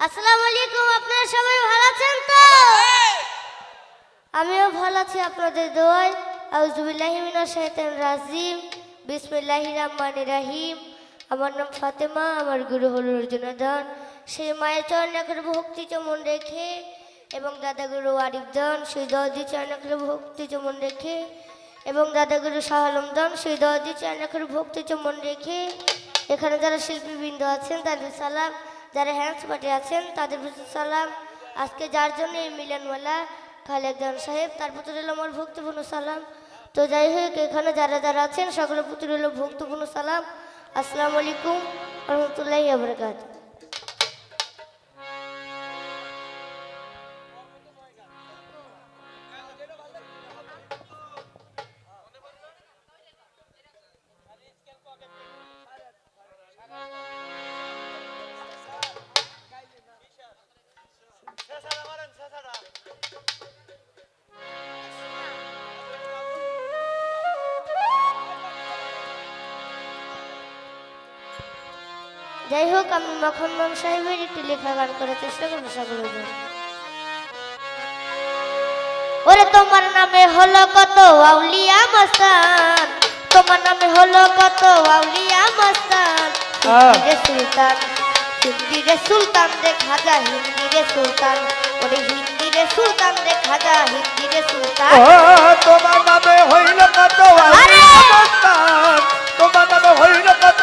আসসালামু আলাইকুম আপনারা সবাই ভালো আছেন তো? আমিও ভালো আছি আপনাদের দোয়ায়। আউজুবিল্লাহি মিনাশ শাইতানির রাজিম। বিসমিল্লাহির রহমানির রহিম। আমার নাম ফাতেমা, আমার গুরু হল অর্জুনাদান সেই মায়ের চরণে করে ভক্তি চমন রেখে এবং দাদাগুরু আরিফদান সেই দদি চরণে করে ভক্তি চমন রেখে এবং দাদাগুরু শাহ আলমদান সেই দদি চরণে করে ভক্তি চমন রেখে এখানে যারা শিল্পীবৃন্দ আছেন, তাদের সালাম। যারা হ্যান্ডস পার্টি আছেন, তাদের সালাম। আজকে যার জন্য এই মিলনওয়ালা খালেকদান সাহেব, তার পুত্র রইল আমার ভক্তপূর্ণ সালাম। তো যাই হোক, এখানে যারা যারা আছেন, সকলের প্রতি রইল ভক্তপূর্ণ সালাম। আসসালামু আলাইকুম রহমতুল্লাহি আবরকাত যাই হোক আমি মখন মাম সাহেবের একটি লেখা গান করার চেষ্টা করব জন্য ওরে তোমার নামে হলো কত আউলিয়া মস্তান তোমার নামে হলো কত আউলিয়া মস্তান রে সুলতান হিন্দি রে সুলতান রে খাজা হিন্দি রে সুলতান ওরে হিন্দি রে সুলতান রে খাজা হিন্দি রে সুলতান। ও তোমার নামে হইল কত আরে! আলিমাতান তোমার নামে হইল কত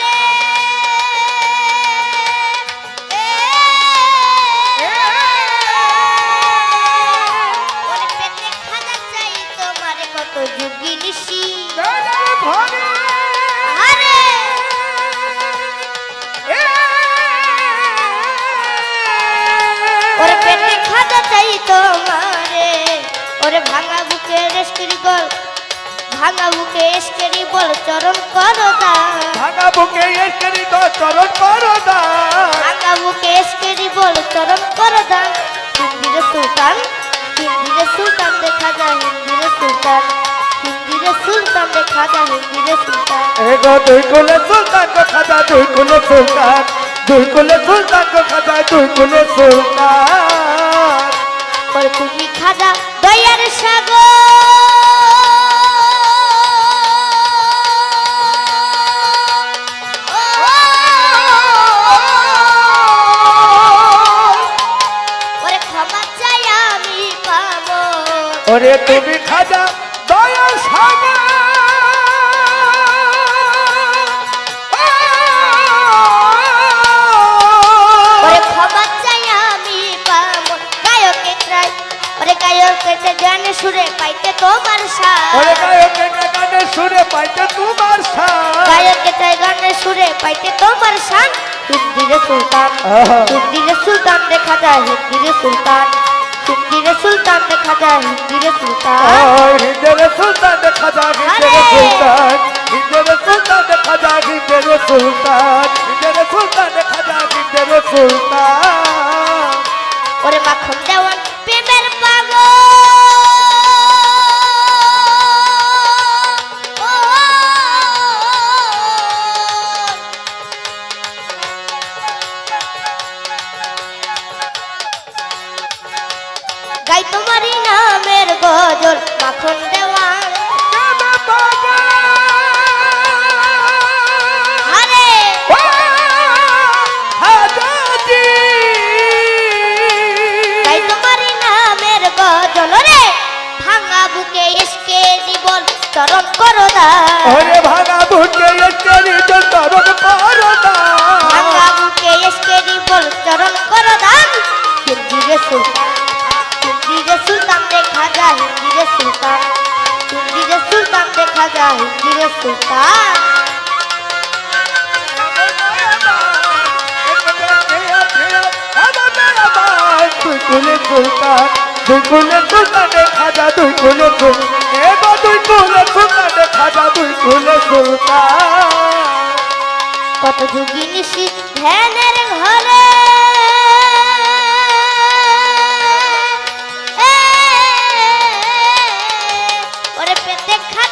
ওরে ভাঙা বুকে রেস্করি বল ভাঙা বুকে এসকেরি বল চরণ করো দান ভাঙা বুকে এসেরি তো চরণ করো দান ভাঙা বুকে এসকেরি বল চরণ করো দান হিন্দিরে সুলতান হিন্দিরে সুলতান দেখা যায় হিন্দিরে সুলতান হিন্দিরে সুলতান দেখা যায় হিন্দিরে সুলতান। এগো দুই কুলে সুলতান গো খাজা দুই কুলে সুলতান দুই কুলে সুলতান গো খাজা দুই কুলে সুলতান। ওরে তুমি খাজা দয়া সাগর। ওরে ক্ষমা চাই আমি পাবো গায়কে চাই ওরে গায়কে চাই গানে সুরে পাইতে তোমার সাথ ওরে গায়কে গানে সুরে পাইতে তোমার সাথ গায়কে চাই গানে সুরে পাইতে তোমার শান হিন্দিরে সুলতান হিন্দিরে সুলতান দেখা যায় হিন্দিরে সুলতান। হিন্দিরে সুলতান যায় হিন্দিরে সুলতান। হিন্দের সুলতান খাজা আরে! সুলতান। হিন্দের সুলতান খাজা হিন্দের সুলতান। হিন্দের সুলতান খাজা হিন্দের সুলতান। গজল মাখন দেওয়ান আরে গাই তোমারই নামের গজল রে ভাঙা বুকে এসকে জীবন চরণ করো ওরে ভাঙা বুকে এসকে জীবন চরণ করো দান হিন্দি দেখা যায় কিরে সুলতান দুই কুলে সুলতান দুই কুলে সুলতান দেখা যা দুই কুলে এবার দুই কুলে সুলতান দেখা যা দুই কুলে সুলতান। কত যুগী নিশি ধ্যানের ঘরে। ওরে পেতে খা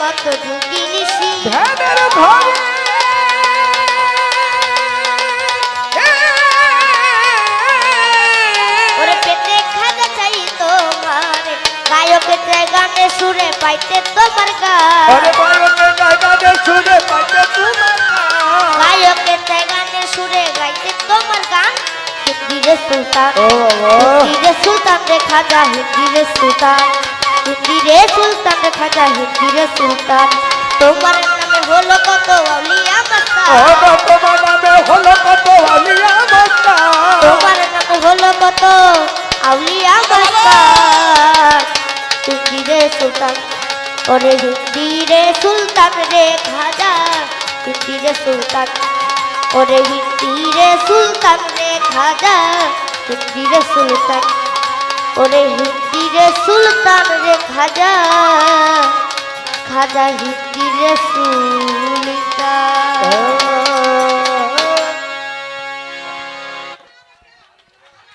কত যুগি নিশি ধ্যানের ঘরে ওরে পেটে খাজা চাই তোমার গায়কের চাই গানে সুরে পাইতে তোমার গান আরে বায়কে জায়গাতে শুনে পাইতে তোমার গান। গায়কের চাই গানে সুরে গাইতে তোমার গান হিন্দি রে সুলতান হিন্দি রে সুলতান রে খাজা হিন্দি রে সুলতান। হিন্দি রে সুলতান খাজা হিন্দি রে সুলতান। তোমার নামে হলো কত আউলিয়া মাস্তান তোমার নামে হলো কত আলিয়া মাস্তা তোমার নামে হলো কত আউলিয়া মাস্তান হিন্দি রে সুলতান ওরে হিন্দি রে সুলতান রে খাজা হিন্দি রে সুলতান ওরে হিন্দি রে সুলতান রে খাজা হিন্দি রে সুলতান ওরে হিন্দি রে সুলতান রে খাজা। খাজা হিন্দি রে সুলতান।